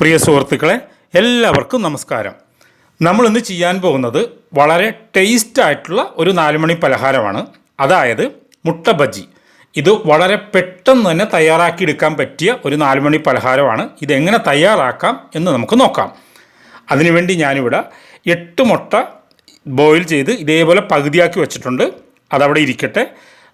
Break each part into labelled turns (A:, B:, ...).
A: പ്രിയ സുഹൃത്തുക്കളെ എല്ലാവർക്കും നമസ്കാരം. നമ്മളിന്ന് ചെയ്യാൻ പോകുന്നത് വളരെ ടേസ്റ്റ് ആയിട്ടുള്ള ഒരു നാലുമണി പലഹാരമാണ്. അതായത് മുട്ട ബജി ഇത് വളരെ പെട്ടെന്ന് തന്നെ തയ്യാറാക്കിയെടുക്കാൻ പറ്റിയ ഒരു നാലുമണി പലഹാരമാണ്. ഇതെങ്ങനെ തയ്യാറാക്കാം എന്ന് നമുക്ക് നോക്കാം. അതിനുവേണ്ടി ഞാനിവിടെ എട്ട് മുട്ട ബോയിൽ ചെയ്ത് ഇതേപോലെ പകുതിയാക്കി വെച്ചിട്ടുണ്ട്. അതവിടെ ഇരിക്കട്ടെ.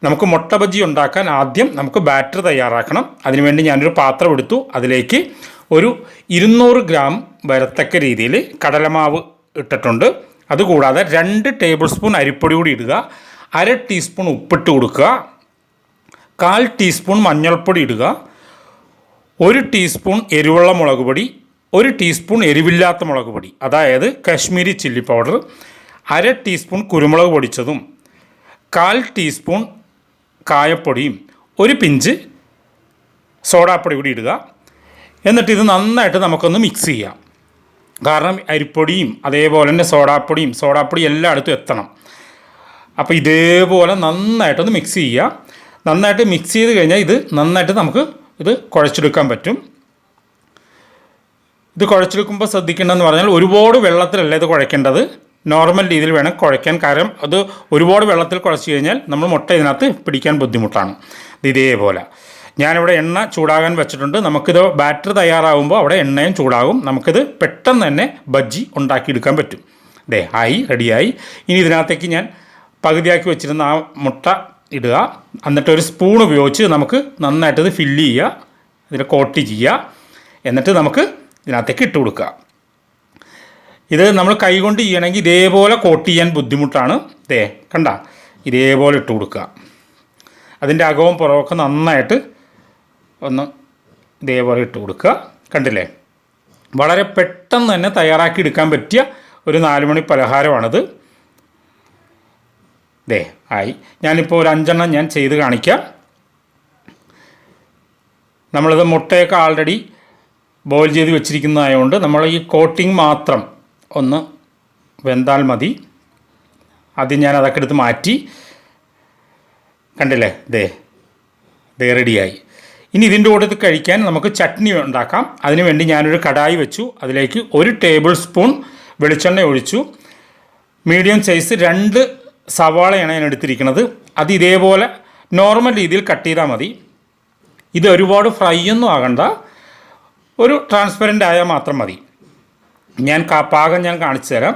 A: നമുക്ക് മുട്ട ബജി ഉണ്ടാക്കാൻ ആദ്യം നമുക്ക് ബാറ്റർ തയ്യാറാക്കണം. അതിനുവേണ്ടി ഞാനൊരു പാത്രം എടുത്തു. അതിലേക്ക് ഒരു ഇരുന്നൂറ് ഗ്രാം വരത്തക്ക രീതിയിൽ കടലമാവ് ഇട്ടിട്ടുണ്ട്. അതുകൂടാതെ രണ്ട് ടേബിൾ സ്പൂൺ അരിപ്പൊടി കൂടി ഇടുക അര ടീസ്പൂൺ ഉപ്പിട്ട് കൊടുക്കുക കാൽ ടീസ്പൂൺ മഞ്ഞൾപ്പൊടി ഇടുക ഒരു ടീസ്പൂൺ എരിവുള്ള മുളക് പൊടി ഒരു ടീസ്പൂൺ എരിവില്ലാത്ത മുളക് പൊടി അതായത് കാശ്മീരി ചില്ലി പൗഡർ അര ടീസ്പൂൺ കുരുമുളക് പൊടിച്ചതും കാൽ ടീസ്പൂൺ കായപ്പൊടിയും ഒരു പിഞ്ച് സോഡാപ്പൊടി കൂടി ഇടുക. എന്നിട്ട് ഇത് നന്നായിട്ട് നമുക്കൊന്ന് മിക്സ് ചെയ്യാം. കാരണം അരിപ്പൊടിയും അതേപോലെ തന്നെ സോഡാപ്പൊടിയും സോഡാപ്പൊടി എല്ലായിടത്തും എത്തണം. അപ്പോൾ ഇതേപോലെ നന്നായിട്ടൊന്ന് മിക്സ് ചെയ്യുക. നന്നായിട്ട് മിക്സ് ചെയ്ത് കഴിഞ്ഞാൽ ഇത് നന്നായിട്ട് നമുക്ക് ഇത് കുഴച്ചെടുക്കാൻ പറ്റും. ഇത് കുഴച്ചെടുക്കുമ്പോൾ ശ്രദ്ധിക്കേണ്ടതെന്ന് പറഞ്ഞാൽ ഒരുപാട് വെള്ളത്തിലല്ല ഇത് കുഴക്കേണ്ടത്? നോർമൽ രീതിയിൽ വേണം കുഴയ്ക്കാൻ. കാരണം അത് ഒരുപാട് വെള്ളത്തിൽ കുഴച്ച് കഴിഞ്ഞാൽ നമ്മൾ മുട്ട ഇതിനകത്ത് പിടിക്കാൻ ബുദ്ധിമുട്ടാണ്. ഇത് ഇതേപോലെ. ഞാനിവിടെ എണ്ണ ചൂടാകാൻ വെച്ചിട്ടുണ്ട്. നമുക്കിത് ബാറ്റർ തയ്യാറാകുമ്പോൾ അവിടെ എണ്ണയും ചൂടാകും. നമുക്കിത് പെട്ടെന്ന് തന്നെ ബജ്ജി ഉണ്ടാക്കിയെടുക്കാൻ പറ്റും. ദേ ആയി റെഡിയായി. ഇനി ഇതിനകത്തേക്ക് ഞാൻ പകുതിയാക്കി വെച്ചിരുന്ന ആ മുട്ട ഇടുക. എന്നിട്ട് ഒരു സ്പൂൺ ഉപയോഗിച്ച് നമുക്ക് നന്നായിട്ട് ഇത് ഫില്ല് ചെയ്യുക. ഇതിൽ കോട്ട് ചെയ്യുക. എന്നിട്ട് നമുക്ക് ഇതിനകത്തേക്ക് ഇട്ട് കൊടുക്കുക. ഇത് നമ്മൾ കൈകൊണ്ട് ചെയ്യണമെങ്കിൽ ഇതേപോലെ കോട്ട് ചെയ്യാൻ ബുദ്ധിമുട്ടാണ്. ദേ കണ്ട? ഇതേപോലെ ഇട്ട് കൊടുക്കുക. അതിന്റെ അകവും പുറവും പുറമൊക്കെ നന്നായിട്ട് ഒന്ന് ഇതേപോലെ ഇട്ട് കൊടുക്കുക. കണ്ടില്ലേ? വളരെ പെട്ടെന്ന് തന്നെ തയ്യാറാക്കി എടുക്കാൻ പറ്റിയ ഒരു നാലുമണി പലഹാരമാണിത്. ദേ ആയി. ഞാനിപ്പോൾ ഒരു അഞ്ചെണ്ണം ഞാൻ ചെയ്ത് കാണിക്കാം. നമ്മളിത് മുട്ടയൊക്കെ ആൾറെഡി ബോയിൽ ചെയ്ത് വെച്ചിരിക്കുന്നതായതുകൊണ്ട് നമ്മൾ ഈ കോട്ടിംഗ് മാത്രം ഒന്ന് വെന്താൽ മതി. ആദ്യം ഞാൻ അതൊക്കെ എടുത്ത് മാറ്റി. കണ്ടില്ലേ? ദേ ദേ റെഡിയായി. ഇനി ഇതിന്റെ കൂടെ കഴിക്കാൻ നമുക്ക് ചട്നി ഉണ്ടാക്കാം. അതിനുവേണ്ടി ഞാനൊരു കടായി വെച്ചു. അതിലേക്ക് ഒരു ടേബിൾ സ്പൂൺ വെളിച്ചെണ്ണ ഒഴിച്ചു. മീഡിയം സൈസ് രണ്ട് സവാളയാണ് ഞാൻ എടുത്തിരിക്കുന്നത്. അത് ഇതേപോലെ നോർമൽ രീതിയിൽ കട്ട് ചെയ്താൽ മതി. ഇത് ഒരുപാട് ഫ്രൈ ഒന്നും ആകണ്ട. ഒരു ട്രാൻസ്പെറന്റ് ആയാൽ മാത്രം മതി. ഞാൻ പാകം ഞാൻ കാണിച്ചു തരാം.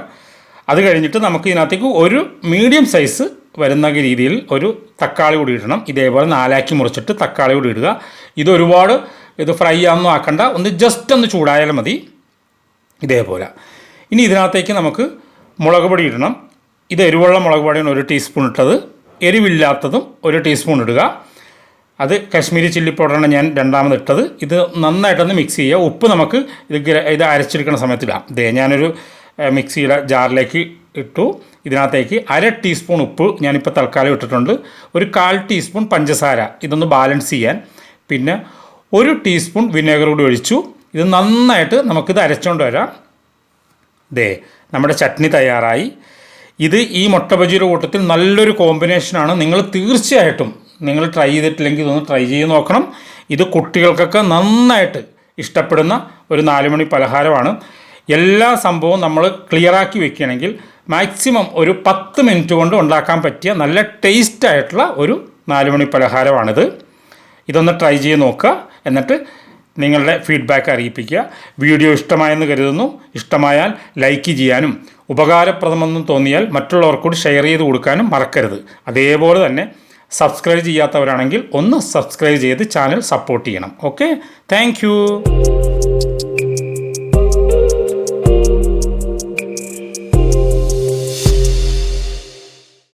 A: അത് കഴിഞ്ഞിട്ട് നമുക്ക് ഇതിനകത്തേക്ക് ഒരു മീഡിയം സൈസ് വരുന്ന രീതിയിൽ ഒരു തക്കാളി കൂടി ഇടണം. ഇതേപോലെ നാലാക്കി മുറിച്ചിട്ട് തക്കാളി കൂടി ഇടുക. ഇത് ഒരുപാട് ഇത് ഫ്രൈ ആണെന്നും ആക്കണ്ട. ഒന്ന് ജസ്റ്റ് ഒന്ന് ചൂടായാലും മതി. ഇതേപോലെ. ഇനി ഇതിനകത്തേക്ക് നമുക്ക് മുളക് പൊടി ഇടണം. ഇത് എരിവുള്ള മുളക് പൊടിയാണ് ഒരു ടീസ്പൂൺ ഇട്ടത്. എരിവില്ലാത്തതും ഒരു ടീസ്പൂൺ ഇടുക. അത് കാശ്മീരി ചില്ലി പൗഡറാണ് ഞാൻ രണ്ടാമത് ഇട്ടത്. ഇത് നന്നായിട്ടൊന്ന് മിക്സ് ചെയ്യുക. ഉപ്പ് നമുക്ക് ഇത് ഇത് അരച്ചെടുക്കുന്ന സമയത്തിടാം ഇതേ ഞാനൊരു മിക്സിയുടെ ജാറിലേക്ക് ഇട്ടു. ഇതിനകത്തേക്ക് അര ടീസ്പൂൺ ഉപ്പ് ഞാനിപ്പോൾ തൽക്കാലം ഇട്ടിട്ടുണ്ട്. ഒരു കാൽ ടീസ്പൂൺ പഞ്ചസാര. ഇതൊന്ന് ബാലൻസ് ചെയ്യാൻ. പിന്നെ ഒരു ടീസ്പൂൺ വിനേഗർ കൂടി ഒഴിച്ചു. ഇത് നന്നായിട്ട് നമുക്കിത് അരച്ചുകൊണ്ട് വരാം. ദേ നമ്മുടെ ചട്നി തയ്യാറായി. ഇത് ഈ മുട്ട ബജിയുടെ കൂട്ടത്തിൽ നല്ലൊരു കോമ്പിനേഷനാണ് നിങ്ങൾ തീർച്ചയായിട്ടും നിങ്ങൾ ട്രൈ ചെയ്തിട്ടില്ലെങ്കിൽ ഇതൊന്ന് ട്രൈ ചെയ്ത് നോക്കണം. ഇത് കുട്ടികൾക്കൊക്കെ നന്നായിട്ട് ഇഷ്ടപ്പെടുന്ന ഒരു നാലുമണി പലഹാരമാണ്. എല്ലാ സംഭവവും നമ്മൾ ക്ലിയറാക്കി വെക്കുകയാണെങ്കിൽ മാക്സിമം ഒരു പത്ത് മിനിറ്റ് കൊണ്ട് ഉണ്ടാക്കാൻ പറ്റിയ നല്ല ടേസ്റ്റ് ആയിട്ടുള്ള ഒരു നാലുമണി പലഹാരമാണിത്. ഇതൊന്ന് ട്രൈ ചെയ്ത് നോക്കുക. എന്നിട്ട് നിങ്ങളുടെ ഫീഡ്ബാക്ക് അറിയിപ്പിക്കുക. വീഡിയോ ഇഷ്ടമായെന്ന് കരുതുന്നു. ഇഷ്ടമായാൽ ലൈക്ക് ചെയ്യാനും ഉപകാരപ്രദമെന്ന് തോന്നിയാൽ മറ്റുള്ളവർക്ക് കൂടി ഷെയർ ചെയ്ത് കൊടുക്കാനും മറക്കരുത്. അതേപോലെ തന്നെ സബ്സ്ക്രൈബ് ചെയ്യാത്തവരാണെങ്കിൽ ഒന്ന് സബ്സ്ക്രൈബ് ചെയ്ത് ചാനൽ സപ്പോർട്ട് ചെയ്യണം. Okay thank